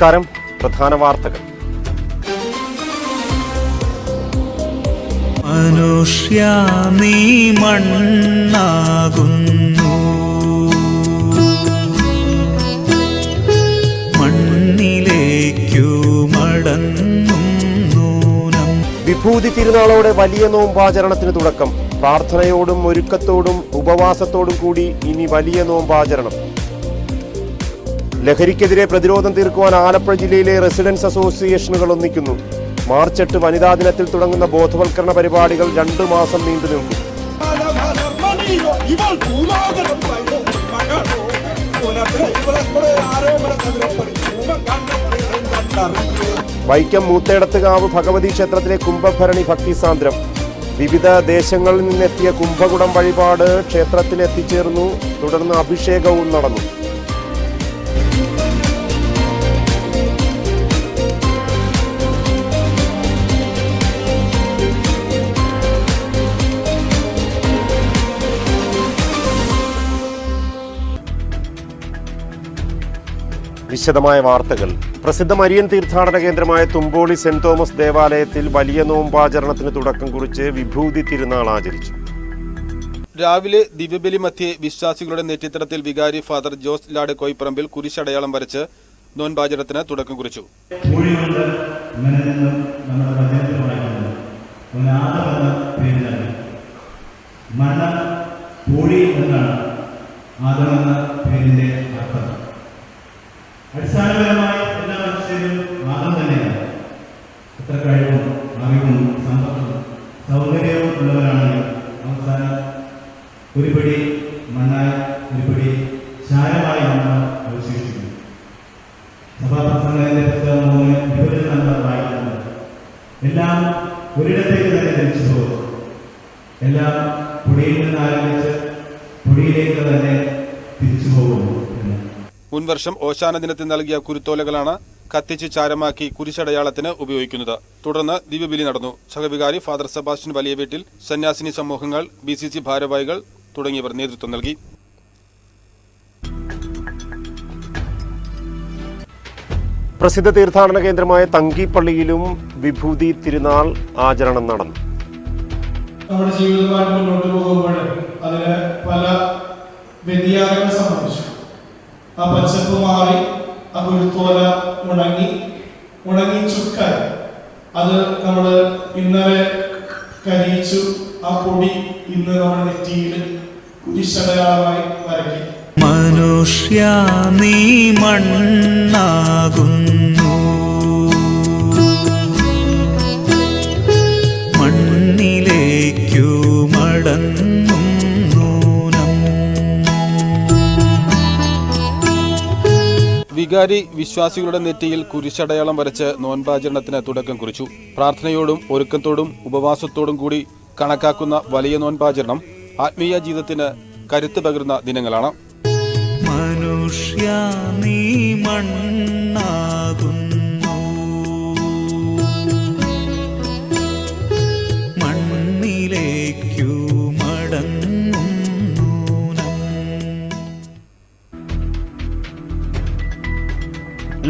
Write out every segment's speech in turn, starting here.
നമസ്കാരം. പ്രധാന വാർത്തകൾ. മനുഷ്യ നീ മണ്ണാകുന്നു. മണ്ണിലേക്കു മടങ്ങുന്നു നൂനം വിഭൂതി തിരുനാളോടെ വലിയ നോമ്പാചരണത്തിന് തുടക്കം. പ്രാർത്ഥനയോടും ഒരുക്കത്തോടും ഉപവാസത്തോടും കൂടി ഇനി വലിയ നോമ്പാചരണം. ലഹരിക്കെതിരെ പ്രതിരോധം തീർക്കുവാൻ ആലപ്പുഴ ജില്ലയിലെ റെസിഡൻസ് അസോസിയേഷനുകൾ ഒന്നിക്കുന്നു. മാർച്ച് എട്ട് വനിതാ ദിനത്തിൽ തുടങ്ങുന്ന ബോധവൽക്കരണ പരിപാടികൾ രണ്ടു മാസം നീണ്ടു നിൽക്കും. വൈക്കം മൂത്തേടത്തുകാവ് ഭഗവതി ക്ഷേത്രത്തിലെ കുംഭഭരണി ഭക്തിസാന്ദ്രം വിവിധ ദേശങ്ങളിൽ നിന്നെത്തിയ കുംഭകുടം വഴിപാട് ക്ഷേത്രത്തിൽ എത്തിച്ചേർന്നു തുടർന്ന് അഭിഷേകവും നടന്നു. വിശദമായ വാർത്തകൾ. പ്രസിദ്ധ മരിയൻ തീർത്ഥാടന കേന്ദ്രമായ തുമ്പോളി സെന്റ് തോമസ് ദേവാലയത്തിൽ വലിയ നോമ്പാചരണത്തിന് തുടക്കം കുറിച്ച് വിഭൂതി തിരുനാൾ ആചരിച്ചു. രാവിലെ ദിവ്യബലി മധ്യേ വിശ്വാസികളുടെ നേതൃത്വത്തിൽ വികാരി ഫാദർ ജോസ് ലാഡ് കോയിപ്പറമ്പിൽ കുരിശടയാളം വരച്ച് നോൻപാചരണത്തിന് തുടക്കം കുറിച്ചു. നമ്മുടെ വചനത്തിൽ വായിക്കുന്നത് അവനാദം എന്ന പേരിലാണ് മണ്ണ് പൂഴി എന്നാണ് ആദം എന്ന പേരിന്റെ അർത്ഥം അടിസ്ഥാനപരമായി എല്ലാ മനുഷ്യരും ആദം തന്നെയാണ്. എത്ര കഴിവും അറിവും സമ്പത്തും സൗകര്യവും ഉള്ളവരാണെങ്കിൽ അവസാനം ഒരു പിടി മണ്ണായി ഒരു പിടി ചാരമായി നമ്മൾ അവശേഷിക്കുന്നു. സഭാപ്രസംഗത്തിന്റെ പുസ്തകം മൂന്ന് ഇരുപത് നമ്മൾ വായിക്കുന്നത് എല്ലാം ഒരിടത്തേക്ക് തന്നെ തിരിച്ചു പോകും എല്ലാം പൊടിയിൽ നിന്ന് ആരംഭിച്ച് പൊടിയിലേക്ക് തന്നെ തിരിച്ചു പോകുന്നു. മുൻവർഷം ഓശാന ദിനത്തിൽ നൽകിയ കുരുത്തോലകളാണ് കത്തിച്ച് ചാരമാക്കി കുരിശടയാളത്തിന് ഉപയോഗിക്കുന്നത്. തുടർന്ന് ദിവ്യബലി നടന്നു. സഹവികാരി ഫാദർ സെബാസ്റ്റ്യൻ വലിയ വീട്ടിൽ സന്യാസിനി സമൂഹങ്ങൾ ബി സി സി ഭാരവാഹികൾ തുടങ്ങിയവർ നേതൃത്വം നൽകി. പ്രസിദ്ധ തീർത്ഥാടന കേന്ദ്രമായ തങ്കിപ്പള്ളിയിലും വിഭൂതി തിരുനാൾ ആചരണം നടന്നു. നമ്മുടെ ജീവിതമായിട്ട് മുന്നോട്ട് പോകുമ്പോൾ അതിന് പല വ്യതിയാനങ്ങൾ സംഭവിച്ചു. ആ പച്ചപ്പ് മാറി ആ കുരുത്തോല ഉണങ്ങി ഉണങ്ങി ചുക്കാൻ. അത് നമ്മൾ ഇന്നലെ കരിയിച്ചു ആ പൊടി ഇന്ന് നമ്മുടെ നെറ്റിയിൽ കുരിശടയാളമായി വരയ്ക്കും. മനുഷ്യ നീ മണ്ണാകുന്നു വികാരി വിശ്വാസികളുടെ നെറ്റിയിൽ കുരിശടയാളം വരച്ച് നോൻപാചരണത്തിന് തുടക്കം കുറിച്ചു. പ്രാർത്ഥനയോടും ഒരുക്കത്തോടും ഉപവാസത്തോടും കൂടി കണക്കാക്കുന്ന വലിയ നോൻപാചരണം ആത്മീയ ജീവിതത്തിന് കരുത്ത് പകരുന്ന ദിനങ്ങളാണ്. മനുഷ്യ നീ മണ്ണാകുന്നു.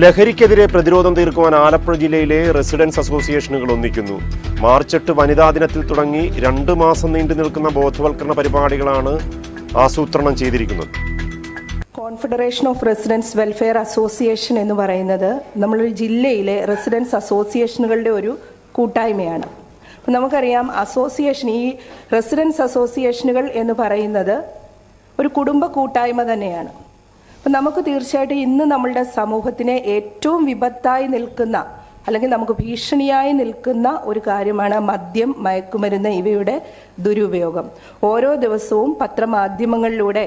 ലഹരിക്കെതിരെ പ്രതിരോധം തീർക്കുവാൻ ആലപ്പുഴ ജില്ലയിലെ റെസിഡൻസ് അസോസിയേഷനുകൾ ഒന്നിക്കുന്നു. മാർച്ച് എട്ട് വനിതാ ദിനത്തിൽ തുടങ്ങി രണ്ട് മാസം നീണ്ടു നിൽക്കുന്ന ബോധവൽക്കരണ പരിപാടികളാണ് ആസൂത്രണം ചെയ്തിരിക്കുന്നത്. Confederation of residents welfare association എന്ന് പറയുന്നത് നമ്മളൊരു ജില്ലയിലെ റെസിഡൻസ് അസോസിയേഷനുകളുടെ ഒരു കൂട്ടായ്മയാണ്. നമുക്കറിയാം അസോസിയേഷൻ ഈ റെസിഡൻസ് അസോസിയേഷനുകൾ എന്ന് പറയുന്നത് ഒരു കുടുംബ കൂട്ടായ്മ തന്നെയാണ്. അപ്പം നമുക്ക് തീർച്ചയായിട്ടും ഇന്ന് നമ്മളുടെ സമൂഹത്തിനെ ഏറ്റവും വിപത്തായി നിൽക്കുന്ന അല്ലെങ്കിൽ നമുക്ക് ഭീഷണിയായി നിൽക്കുന്ന ഒരു കാര്യമാണ് മദ്യം മയക്കുമരുന്ന് ഇവയുടെ ദുരുപയോഗം. ഓരോ ദിവസവും പത്രമാധ്യമങ്ങളിലൂടെ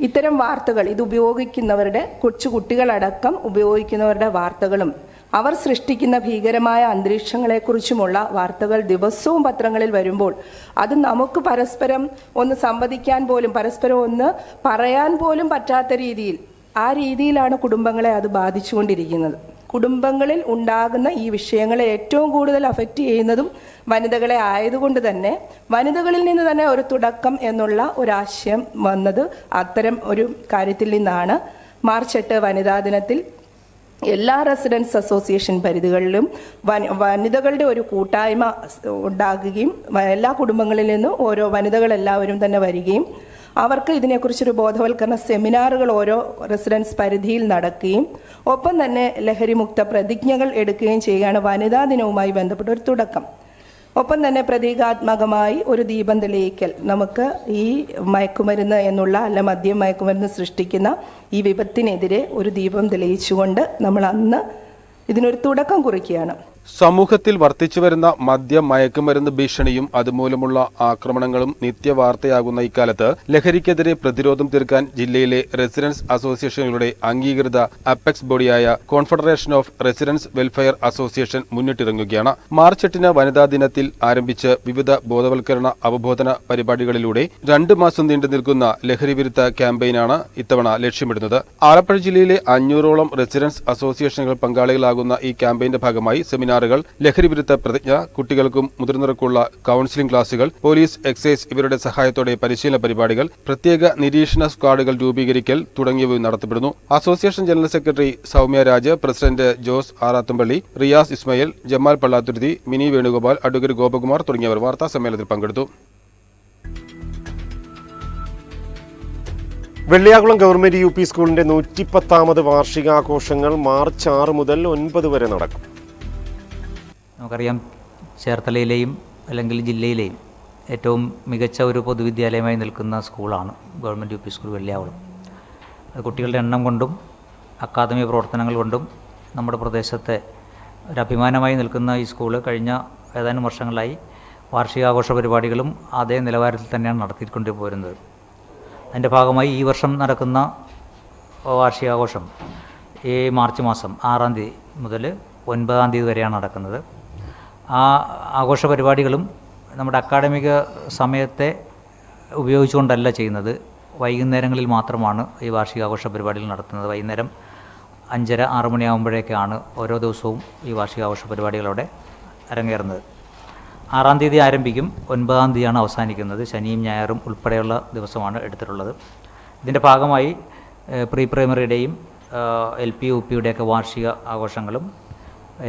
ഇത്തരം വാർത്തകൾ ഇത് ഉപയോഗിക്കുന്നവരുടെ കൊച്ചു കുട്ടികളടക്കം ഉപയോഗിക്കുന്നവരുടെ വാർത്തകളും അവർ സൃഷ്ടിക്കുന്ന ഭീകരമായ അന്തരീക്ഷങ്ങളെക്കുറിച്ചുമുള്ള വാർത്തകൾ ദിവസവും പത്രങ്ങളിൽ വരുമ്പോൾ അത് നമുക്ക് പരസ്പരം ഒന്ന് സംവദിക്കാൻ പോലും പരസ്പരം ഒന്ന് പറയാൻ പോലും പറ്റാത്ത രീതിയിൽ ആ രീതിയിലാണ് കുടുംബങ്ങളെ അത് ബാധിച്ചുകൊണ്ടിരിക്കുന്നത്. കുടുംബങ്ങളിൽ ഉണ്ടാകുന്ന ഈ വിഷയങ്ങളെ ഏറ്റവും കൂടുതൽ അഫക്റ്റ് ചെയ്യുന്നതും വനിതകളെ ആയതുകൊണ്ട് തന്നെ വനിതകളിൽ നിന്ന് തന്നെ ഒരു തുടക്കം എന്നുള്ള ഒരാശയം വന്നത് അത്തരം ഒരു കാര്യത്തിൽ നിന്നാണ്. മാർച്ച് എട്ട് വനിതാ ദിനത്തിൽ എല്ലാ റെസിഡൻസ് അസോസിയേഷൻ പരിധികളിലും വനി- വനിതകളുടെ ഒരു കൂട്ടായ്മ ഉണ്ടാകുകയും എല്ലാ കുടുംബങ്ങളിൽ നിന്നും ഓരോ വനിതകളെല്ലാവരും തന്നെ വരികയും അവർക്ക് ഇതിനെക്കുറിച്ചൊരു ബോധവൽക്കരണ സെമിനാറുകൾ ഓരോ റെസിഡൻസ് പരിധിയിൽ നടക്കുകയും ഒപ്പം തന്നെ ലഹരിമുക്ത പ്രതിജ്ഞകൾ എടുക്കുകയും ചെയ്യുകയാണ് വനിതാ ദിനവുമായി ബന്ധപ്പെട്ട ഒരു തുടക്കം. ഒപ്പം തന്നെ പ്രതീകാത്മകമായി ഒരു ദീപം തെളിയിക്കൽ. നമുക്ക് ഈ മയക്കുമരുന്ന് എന്നുള്ള അല്ല മദ്യം മയക്കുമരുന്ന് സൃഷ്ടിക്കുന്ന ഈ വിപത്തിനെതിരെ ഒരു ദീപം തെളിയിച്ചുകൊണ്ട് നമ്മൾ അന്ന് ഇതിനൊരു തുടക്കം കുറിക്കുകയാണ്. സമൂഹത്തിൽ വർദ്ധിച്ചുവരുന്ന മദ്യ മയക്കുമരുന്ന് ഭീഷണിയും അതുമൂലമുള്ള ആക്രമണങ്ങളും നിത്യവാർത്തയാകുന്ന ഇക്കാലത്ത് ലഹരിക്കെതിരെ പ്രതിരോധം തീർക്കാൻ ജില്ലയിലെ റെസിഡൻസ് അസോസിയേഷനുകളുടെ അംഗീകൃത apex ബോഡിയായ confederation of residents welfare association മുന്നിട്ടിറങ്ങുകയാണ്. March എട്ടിന് വനിതാ ദിനത്തിൽ ആരംഭിച്ച് വിവിധ ബോധവൽക്കരണ അവബോധന പരിപാടികളിലൂടെ രണ്ട് മാസം നീണ്ടു നിൽക്കുന്ന ലഹരി വിരുദ്ധ ക്യാമ്പയിനാണ് ഇത്തവണ ലക്ഷ്യമിടുന്നത്. ആലപ്പുഴ ജില്ലയിലെ അഞ്ഞൂറോളം റെസിഡൻസ് അസോസിയേഷനുകൾ പങ്കാളികളാകുന്ന ഈ ക്യാമ്പയിന്റെ ഭാഗമായി സെമിനാറുകൾ ലഹരിവിരുദ്ധ പ്രതിജ്ഞ കുട്ടികൾക്കും മുതിർന്നവർക്കുള്ള കൌൺസിലിംഗ് ക്ലാസുകൾ പോലീസ് എക്സൈസ് ഇവരുടെ സഹായത്തോടെ പരിശീലന പരിപാടികൾ പ്രത്യേക നിരീക്ഷണ സ്ക്വാഡുകൾ രൂപീകരിക്കൽ തുടങ്ങിയവ നടത്തപ്പെടുന്നു. Association general secretary Soumya Raj president Jose Arathumpally Riyas Ismail Jamal Pallathuruthy Mini Venugopal advocate Gopakumar തുടങ്ങിയവർ വാർത്താ സമ്മേളനത്തിൽ പങ്കെടുത്തു. വെള്ളിയാകുളം ഗവൺമെന്റ് യു പി സ്കൂളിന്റെ നൂറ്റിപ്പത്താമത് വാർഷികാഘോഷങ്ങൾ മാർച്ച് ആറ് മുതൽ ഒൻപത് വരെ നടക്കും. നമുക്കറിയാം ചേർത്തലയിലെയും അല്ലെങ്കിൽ ജില്ലയിലെയും ഏറ്റവും മികച്ച ഒരു പൊതുവിദ്യാലയമായി നിൽക്കുന്ന സ്കൂളാണ് government U P school Velliyavalam. അത് കുട്ടികളുടെ എണ്ണം കൊണ്ടും അക്കാദമി പ്രവർത്തനങ്ങൾ കൊണ്ടും നമ്മുടെ പ്രദേശത്തെ ഒരു അഭിമാനമായി നിൽക്കുന്ന ഈ സ്കൂൾ കഴിഞ്ഞ ഏതാനും വർഷങ്ങളായി വാർഷികാഘോഷ പരിപാടികളും അതേ നിലവാരത്തിൽ തന്നെയാണ് നടത്തിക്കൊണ്ട് പോരുന്നത്. അതിന്റെ ഭാഗമായി ഈ വർഷം നടക്കുന്ന വാർഷികാഘോഷം ഈ മാർച്ച് മാസം ആറാം തീയതി മുതൽ ഒൻപതാം തീയതി വരെയാണ് നടക്കുന്നത്. ആ ആഘോഷ പരിപാടികളും നമ്മുടെ അക്കാഡമിക സമയത്തെ ഉപയോഗിച്ചുകൊണ്ടല്ല ചെയ്യുന്നത്. വൈകുന്നേരങ്ങളിൽ മാത്രമാണ് ഈ വാർഷികാഘോഷ പരിപാടികൾ നടത്തുന്നത്. വൈകുന്നേരം അഞ്ചര ആറ് മണിയാകുമ്പോഴേക്കാണ് ഓരോ ദിവസവും ഈ വാർഷികാഘോഷ പരിപാടികളവിടെ അരങ്ങേറുന്നത്. ആറാം തീയതി ആരംഭിക്കും. ഒൻപതാം തീയതിയാണ് അവസാനിക്കുന്നത്. ശനിയും ഞായറും ഉൾപ്പെടെയുള്ള ദിവസമാണ് എടുത്തിട്ടുള്ളത്. ഇതിന്റെ ഭാഗമായി പ്രീ പ്രൈമറിയുടെയും എൽ പി യു പിയുടെയൊക്കെ വാർഷിക ആഘോഷങ്ങളും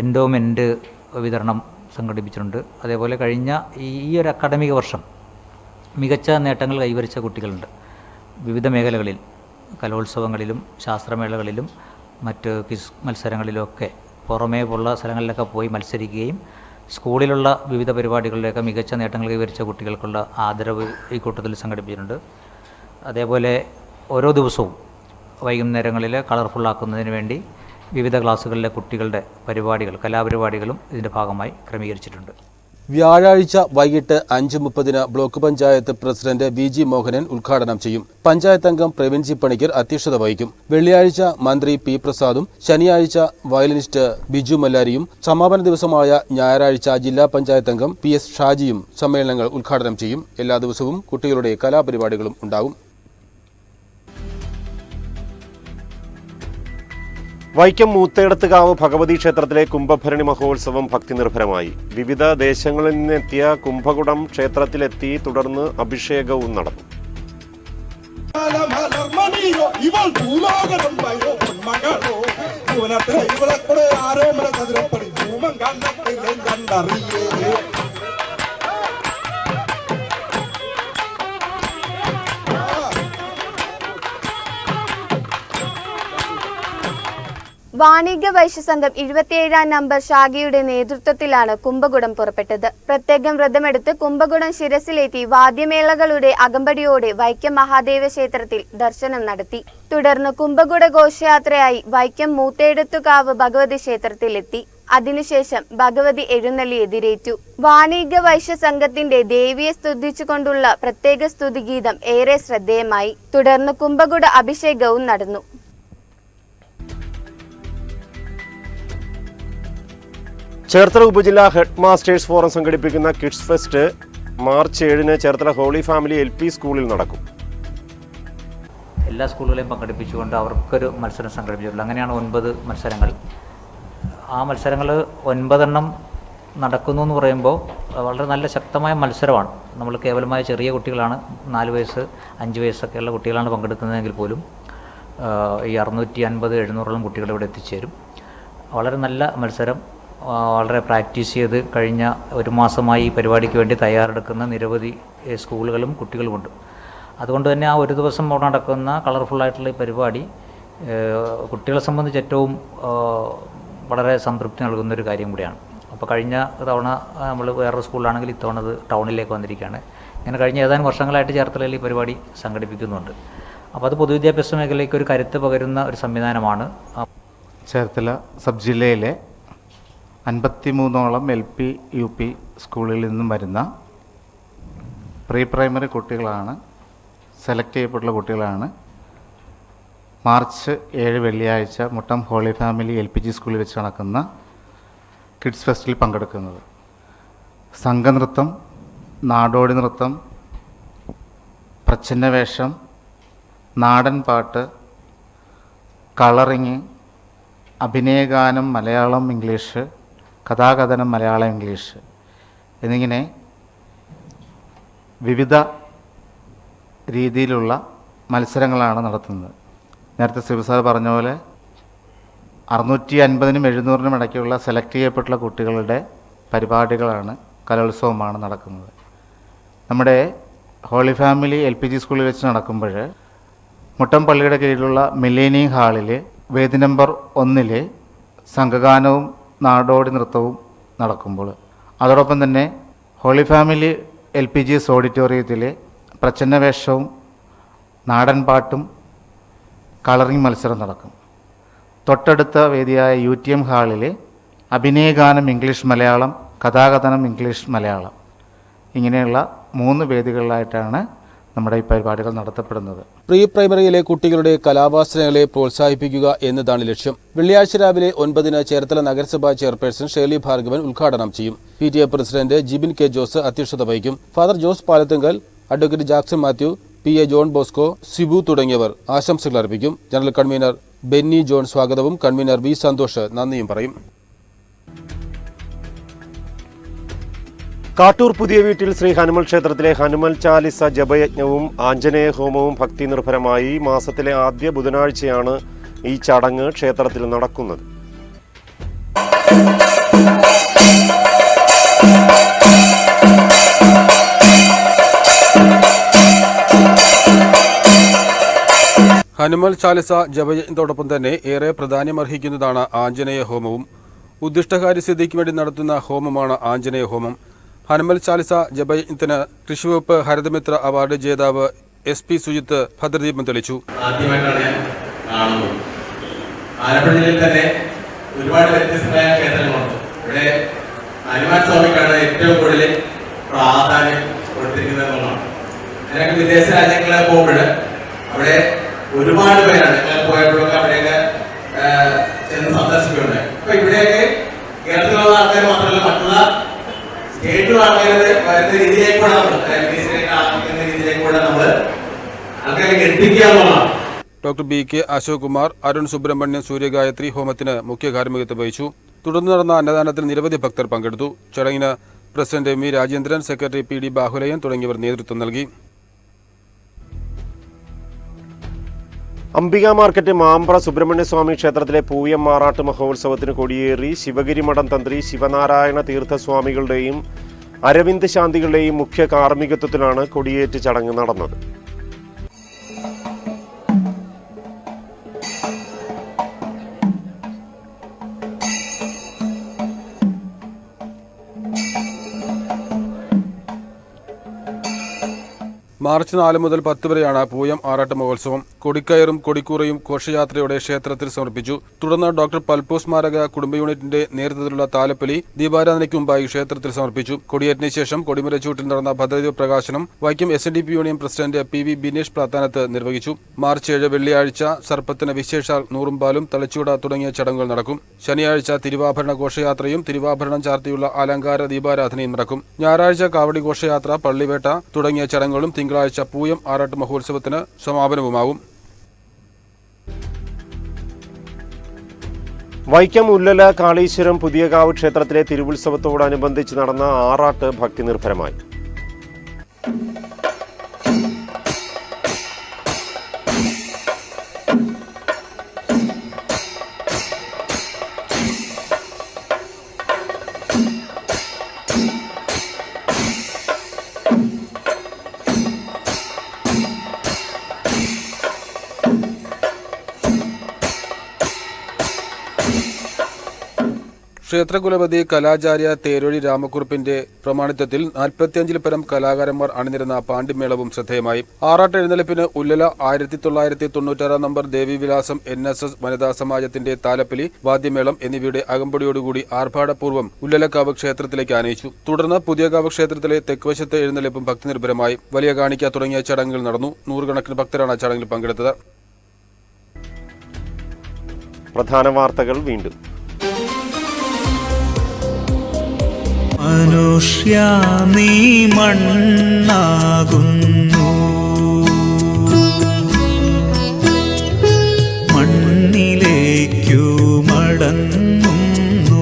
എൻഡോമെന്റ് വിതരണം സംഘടിപ്പിച്ചിട്ടുണ്ട്. അതേപോലെ കഴിഞ്ഞ ഈ ഒരു അക്കാഡമിക വർഷം മികച്ച നേട്ടങ്ങൾ കൈവരിച്ച കുട്ടികളുണ്ട്. വിവിധ മേഖലകളിൽ കലോത്സവങ്ങളിലും ശാസ്ത്രമേളകളിലും മറ്റ് ക്വിസ് മത്സരങ്ങളിലുമൊക്കെ പുറമേ ഉള്ള സ്ഥലങ്ങളിലൊക്കെ പോയി മത്സരിക്കുകയും സ്കൂളിലുള്ള വിവിധ പരിപാടികളിലൊക്കെ മികച്ച നേട്ടങ്ങൾ കൈവരിച്ച കുട്ടികൾക്കുള്ള ആദരവ് ഈ കൂട്ടത്തിൽ സംഘടിപ്പിച്ചിട്ടുണ്ട്. അതേപോലെ ഓരോ ദിവസവും വൈകുന്നേരങ്ങളിൽ കളർഫുള്ളാക്കുന്നതിന് വേണ്ടി വിവിധ ക്ലാസ്സുകളിലെ കുട്ടികളുടെ പരിപാടികൾ കലാപരിപാടികളും ഇതിന്റെ ഭാഗമായി ക്രമീകരിച്ചിട്ടുണ്ട്. വ്യാഴാഴ്ച വൈകിട്ട് അഞ്ച് മുപ്പതിന് block panchayat president V G Mohanan ഉദ്ഘാടനം ചെയ്യും. പഞ്ചായത്ത് അംഗം പ്രവീൺ ജി പണിക്കർ അധ്യക്ഷത വഹിക്കും. വെള്ളിയാഴ്ച മന്ത്രി പി പ്രസാദും ശനിയാഴ്ച വയലിനിസ്റ്റ് ബിജു മല്ലാരിയും സമാപന ദിവസമായ ഞായറാഴ്ച ജില്ലാ പഞ്ചായത്ത് അംഗം പി എസ് ഷാജിയും സമ്മേളനങ്ങൾ ഉദ്ഘാടനം ചെയ്യും. എല്ലാ ദിവസവും കുട്ടികളുടെ കലാപരിപാടികളും ഉണ്ടാകും. വൈക്കം മൂത്തേടത്തുകാവ് ഭഗവതി ക്ഷേത്രത്തിലെ കുംഭഭരണി മഹോത്സവം ഭക്തിനിർഭരമായി. വിവിധ ദേശങ്ങളിൽ നിന്നെത്തിയ കുംഭകുടം ക്ഷേത്രത്തിലെത്തി തുടർന്ന് അഭിഷേകവും നടന്നു. കണ്ടറിയേ വാണിജ്യ വൈശ്യ സംഘം ഇരുപത്തിയേഴാം നമ്പർ ശാഖയുടെ നേതൃത്വത്തിലാണ് കുംഭകുടം പുറപ്പെട്ടത്. പ്രത്യേകം വ്രതമെടുത്ത് കുംഭകുടം ശിരസിലേറ്റി വാദ്യമേളകളുടെ അകമ്പടിയോടെ വൈക്കം മഹാദേവ ക്ഷേത്രത്തിൽ ദർശനം നടത്തി. തുടർന്ന് കുംഭകുട ഘോഷയാത്രയായി വൈക്കം മൂത്തേടത്തുകാവ് ഭഗവതി ക്ഷേത്രത്തിലെത്തി. അതിനുശേഷം ഭഗവതി എഴുന്നള്ളി എതിരേറ്റു. വാണിജ്യ വൈശ്യ സംഘത്തിന്റെ ദേവിയെ സ്തുതിച്ചുകൊണ്ടുള്ള പ്രത്യേക സ്തുതിഗീതം ഏറെ ശ്രദ്ധേയമായി. തുടർന്ന് കുംഭകുട അഭിഷേകവും നടന്നു. ചേർത്തല ഉപജില്ല ഹെഡ് മാസ്റ്റേഴ്സ് ഫോറം സംഘടിപ്പിക്കുന്ന കിഡ്സ് ഫെസ്റ്റ് മാർച്ച് ഏഴിന് Cherthala Holy Family L P സ്കൂളിൽ നടക്കും. എല്ലാ സ്കൂളുകളെയും പങ്കെടുപ്പിച്ചുകൊണ്ട് അവർക്കൊരു മത്സരം സംഘടിപ്പിച്ചിട്ടുള്ളൂ അങ്ങനെയാണ് ഒൻപത് മത്സരങ്ങൾ. ആ മത്സരങ്ങൾ ഒൻപതെണ്ണം നടക്കുന്നു എന്ന് പറയുമ്പോൾ വളരെ നല്ല ശക്തമായ മത്സരമാണ്. നമ്മൾ കേവലമായ ചെറിയ കുട്ടികളാണ് നാല് വയസ്സ് അഞ്ച് വയസ്സൊക്കെയുള്ള കുട്ടികളാണ് പങ്കെടുക്കുന്നതെങ്കിൽ പോലും ഈ അറുന്നൂറ്റി അൻപത് എഴുന്നൂറോളം കുട്ടികൾ ഇവിടെ എത്തിച്ചേരും. വളരെ നല്ല മത്സരം. വളരെ പ്രാക്ടീസ് ചെയ്ത് കഴിഞ്ഞ ഒരു മാസമായി ഈ പരിപാടിക്ക് വേണ്ടി തയ്യാറെടുക്കുന്ന നിരവധി സ്കൂളുകളും കുട്ടികളുമുണ്ട്. അതുകൊണ്ട് തന്നെ ആ ഒരു ദിവസം അവിടെ നടക്കുന്ന കളർഫുള്ളായിട്ടുള്ള ഈ പരിപാടി കുട്ടികളെ സംബന്ധിച്ച് ഏറ്റവും വളരെ സംതൃപ്തി നൽകുന്ന ഒരു കാര്യം കൂടിയാണ്. അപ്പോൾ കഴിഞ്ഞ തവണ നമ്മൾ വേറൊരു സ്കൂളിലാണെങ്കിൽ ഇത്തവണ അത് ടൗണിലേക്ക് വന്നിരിക്കുകയാണ്. ഇങ്ങനെ കഴിഞ്ഞ ഏതാനും വർഷങ്ങളായിട്ട് ചേർത്തലയിൽ ഈ പരിപാടി സംഘടിപ്പിക്കുന്നുണ്ട്. അപ്പോൾ അത് പൊതുവിദ്യാഭ്യാസ മേഖലയ്ക്ക് ഒരു കരുത്ത് പകരുന്ന ഒരു സംവിധാനമാണ്. ചേർത്തല സബ് ജില്ലയിലെ അൻപത്തിമൂന്നോളം എൽ പി യു പി സ്കൂളിൽ നിന്നും വരുന്ന പ്രീ പ്രൈമറി കുട്ടികളാണ് സെലക്ട് ചെയ്യപ്പെട്ടുള്ള കുട്ടികളാണ്. മാർച്ച് ഏഴ് വെള്ളിയാഴ്ച Muttam Holy Family L P G സ്കൂളിൽ വെച്ച് നടക്കുന്ന കിഡ്സ് ഫെസ്റ്റിൽ പങ്കെടുക്കുന്നത്. സംഘനൃത്തം നാടോടി നൃത്തം പ്രച്ഛന്നവേഷം നാടൻ പാട്ട് കളറിങ് അഭിനയഗാനം മലയാളം ഇംഗ്ലീഷ് കഥാകഥനം മലയാളം ഇംഗ്ലീഷ് എന്നിങ്ങനെ വിവിധ രീതിയിലുള്ള മത്സരങ്ങളാണ് നടത്തുന്നത്. നേരത്തെ ശ്രീപ്രസാദ് പറഞ്ഞ പോലെ അറുന്നൂറ്റി അൻപതിനും എഴുന്നൂറിനും ഇടയ്ക്കുള്ള സെലക്ട് ചെയ്യപ്പെട്ടുള്ള കുട്ടികളുടെ പരിപാടികളാണ് കലോത്സവമാണ് നടക്കുന്നത്. നമ്മുടെ Holy Family L P G സ്കൂളിൽ വെച്ച് നടക്കുമ്പോൾ മുട്ടം പള്ളിയുടെ കീഴിലുള്ള മില്ലേനിയം ഹാളിൽ വേദി നമ്പർ ഒന്നിൽ സംഘഗാനവും നാടോടി നൃത്തവും നടക്കുമ്പോൾ. അതോടൊപ്പം തന്നെ Holy Family L P G S ഓഡിറ്റോറിയത്തിൽ പ്രച്ഛന്നവേഷവും നാടൻ പാട്ടും കളറിംഗ് മത്സരം നടക്കും. തൊട്ടടുത്ത വേദിയായ യു ടി എം ഹാളിൽ അഭിനയഗാനം ഇംഗ്ലീഷ് മലയാളം കഥാകഥനം ഇംഗ്ലീഷ് മലയാളം ഇങ്ങനെയുള്ള മൂന്ന് വേദികളിലായിട്ടാണ് നമ്മുടെ ഈ പരിപാടികൾ നടത്തപ്പെടുന്നത്. പ്രീ പ്രൈമറിയിലെ കുട്ടികളുടെ കലാവാസനകളെ പ്രോത്സാഹിപ്പിക്കുക എന്നതാണ് ലക്ഷ്യം. വെള്ളിയാഴ്ച രാവിലെ ഒൻപതിന് ചേർത്തല നഗരസഭാ ചെയർപേഴ്സൺ ഷേലി ഭാർഗവൻ ഉദ്ഘാടനം ചെയ്യും. P T A president Jibin K Jose അധ്യക്ഷത വഹിക്കും. Father Jose Palathunkal advocate Jackson Mathew P A John Bosco Sibu തുടങ്ങിയവർ ആശംസകൾ അർപ്പിക്കും. ജനറൽ കൺവീനർ ബെന്നി ജോൺ സ്വാഗതവും കൺവീനർ വി സന്തോഷ് നന്ദിയും പറയും. കാട്ടൂർ പുതിയ വീട്ടിൽ ശ്രീ ഹനുമൽ ക്ഷേത്രത്തിലെ ഹനുമൽ ചാലിസ ജപയജ്ഞവും ആഞ്ജനേയ ഹോമവും ഭക്തി നിർഭരമായി മാസത്തിലെ ആദ്യ ബുധനാഴ്ചയാണ് ഈ ചടങ്ങ് ക്ഷേത്രത്തിൽ നടക്കുന്നത്. ഹനുമൽ ചാലിസ ജപയജ്ഞത്തോടൊപ്പം തന്നെ ഏറെ പ്രാധാന്യമർഹിക്കുന്നതാണ് ആഞ്ജനേയ ഹോമവും ഉദ്ദിഷ്ടകാര്യ സിദ്ധിക്ക് വേണ്ടി നടത്തുന്ന ഹോമമാണ് ആഞ്ജനേയ ഹോമം ഹനുമൽ ചാലിസ ജപയജ്ഞത്തിന് കൃഷിവകുപ്പ് ഹരിതമിത്ര അവാർഡ് ജേതാവ് എസ് പി സുജിത്ത് ഭദ്രദീപം തെളിച്ചു. ആലപ്പുഴ ജില്ലയിൽ തന്നെ ഒരുപാട് വ്യത്യസ്തമായ ക്ഷേത്രങ്ങളുണ്ട്. ഇവിടെ ഹനുമാൻ സ്വാമിക്കാണ് ഏറ്റവും കൂടുതൽ പ്രാധാന്യം കൊടുത്തിരിക്കുന്നത് എന്നുള്ളതാണ്. ഞാനൊക്കെ വിദേശ രാജ്യങ്ങളിൽ പോകുമ്പോൾ അവിടെ ഒരുപാട് പേരാണ്. പോയപ്പോഴൊക്കെ അവിടെയൊക്കെ ചെന്ന് സന്ദർശിക്കുന്നുണ്ട്. അപ്പൊ ഇവിടെയൊക്കെ കേരളത്തിലുള്ള ആൾക്കാർ മാത്രമല്ല മറ്റുള്ള സ്റ്റേറ്റിലുള്ള ആൾക്കാർ വരുന്ന രീതിയിലേക്ക് കൂടെ നമ്മൾ ആർപ്പിക്കുന്ന രീതിയിലേക്ക് കൂടെ നമ്മൾ ആൾക്കാരെ എത്തിക്കുക doctor B K Ashok Kumar Arun Subramanian Suryagayathri ഹോമത്തിന് മുഖ്യ കാർമ്മികത്വം വഹിച്ചു. തുടർന്ന് നടന്ന അന്നദാനത്തിൽ നിരവധി ഭക്തർ പങ്കെടുത്തു. ചടങ്ങിന് president M V Rajendran secretary P D Bahuleyan തുടങ്ങിയവർ നേതൃത്വം നൽകി. അംബിക മാർക്കറ്റ് മാമ്പ്ര സുബ്രഹ്മണ്യസ്വാമി ക്ഷേത്രത്തിലെ പൂയം മാറാട്ട് മഹോത്സവത്തിന് കൊടിയേറി ശിവഗിരി മഠം തന്ത്രി ശിവനാരായണ തീർത്ഥസ്വാമികളുടെയും അരവിന്ദ് ശാന്തികളുടെയും മുഖ്യ കാർമ്മികത്വത്തിലാണ് കൊടിയേറ്റ് ചടങ്ങ് നടന്നത്. മാർച്ച് നാല് മുതൽ പത്ത് വരെയാണ് പൂയം ആറാട്ട് മഹോത്സവം. കൊടിക്കയറും കൊടിക്കൂറയും ഘോഷയാത്രയോടെ ക്ഷേത്രത്തിൽ സമർപ്പിച്ചു. തുടർന്ന് ഡോക്ടർ പൽപോ സ്മാരക കുടുംബ യൂണിറ്റിന്റെ നേതൃത്വത്തിലുള്ള താലപ്പലി ദീപാരാധനയ്ക്ക് മുമ്പായി ക്ഷേത്രത്തിൽ സമർപ്പിച്ചു. കൊടിയേറ്റിന് ശേഷം കൊടിമരച്ചൂട്ടിൽ നടന്ന ഭദ്രദീപ പ്രകാശനം Vaikom S N D P union president P V Binesh പ്രാധാനത്ത് നിർവഹിച്ചു. മാർച്ച് ഏഴ് വെള്ളിയാഴ്ച സർപ്പത്തിന് വിശേഷാൽ നൂറുംപാലും തലച്ചൂട തുടങ്ങിയ ചടങ്ങുകൾ നടക്കും. ശനിയാഴ്ച തിരുവാഭരണ ഘോഷയാത്രയും തിരുവാഭരണം ചാർത്തിയുള്ള അലങ്കാര ദീപാരാധനയും നടക്കും. ഞായറാഴ്ച കാവടി ഘോഷയാത്ര പള്ളിവേട്ട തുടങ്ങിയ ചടങ്ങുകളും തിങ്കളാഴ്ച പൂയം ആറാട്ട് മഹോത്സവത്തിന് സമാപനവുമാവും. വൈക്കം ഉല്ലല കാളീശ്വരം പുതിയകാവ് ക്ഷേത്രത്തിലെ തിരുവുത്സവത്തോടനുബന്ധിച്ച് നടന്ന ആറാട്ട് ഭക്തി നിർഭരമായി ക്ഷേത്രകുലപതി കലാചാര്യ തേരൊഴി രാമക്കുറുപ്പിന്റെ പ്രമാണിത്വത്തിൽ നാൽപ്പത്തിയഞ്ചിൽ പരം കലാകാരന്മാർ അണിനിരുന്ന പാണ്ഡിമേളവും ശ്രദ്ധേയമായി. ആറാട്ട് എഴുന്നള്ളിപ്പിന് ഉല്ലല ആയിരത്തി തൊള്ളായിരത്തി തൊണ്ണൂറ്റാറാം number Devivilasam N S S വനിതാ സമാജത്തിന്റെ താലപ്പലി വാദ്യമേളം എന്നിവയുടെ അകമ്പടിയോടുകൂടി ആർഭാടപൂർവം ഉല്ലലക്കാവ് ക്ഷേത്രത്തിലേക്ക് ആനയിച്ചു. തുടർന്ന് പുതിയകാവ് ക്ഷേത്രത്തിലെ തെക്കുവശത്തെ എഴുന്നള്ളിപ്പും ഭക്തിനിർഭരമായി വലിയ കാണിക്ക തുടങ്ങിയ ചടങ്ങുകൾ നടന്നു. നൂറുകണക്കിന് ഭക്തരാണ് ചടങ്ങിൽ പങ്കെടുത്തത്. പ്രധാന വാർത്തകൾ വീണ്ടും. മനുഷ്യ നീ മണ്ണാകുന്നു. മണ്ണിലേക്കു മടങ്ങുന്നു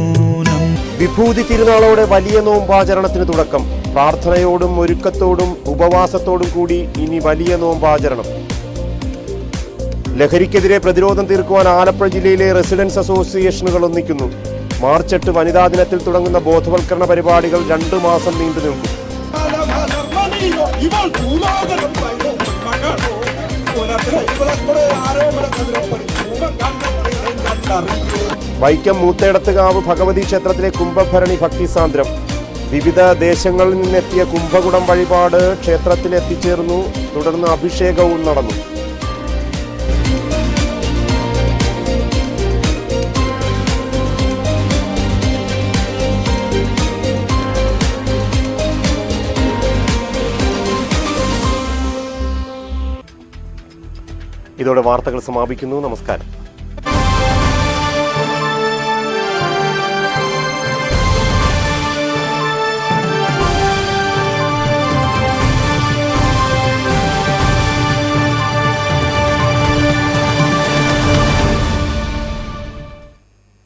വിഭൂതി തിരുനാളോടെ വലിയ നോമ്പാചരണത്തിന് തുടക്കം. പ്രാർത്ഥനയോടും ഒരുക്കത്തോടും ഉപവാസത്തോടും കൂടി ഇനി വലിയ നോമ്പാചരണം. ലഹരിക്കെതിരെ പ്രതിരോധം തീർക്കുവാൻ ആലപ്പുഴ ജില്ലയിലെ റെസിഡൻസ് അസോസിയേഷനുകൾ ഒന്നിക്കുന്നു. മാർച്ച് എട്ട് വനിതാ ദിനത്തിൽ തുടങ്ങുന്ന ബോധവൽക്കരണ പരിപാടികൾ രണ്ടു മാസം നീണ്ടു നിൽക്കും. വൈക്കം മൂത്തേടത്തുകാവ് ഭഗവതി ക്ഷേത്രത്തിലെ കുംഭഭരണി ഭക്തിസാന്ദ്രം വിവിധ ദേശങ്ങളിൽ നിന്നെത്തിയ കുംഭകുടം വഴിപാട് ക്ഷേത്രത്തിൽ എത്തിച്ചേർന്നു തുടർന്ന് അഭിഷേകവും നടന്നു. ഇതോടെ വാർത്തകൾ സമാപിക്കുന്നു. നമസ്കാരം.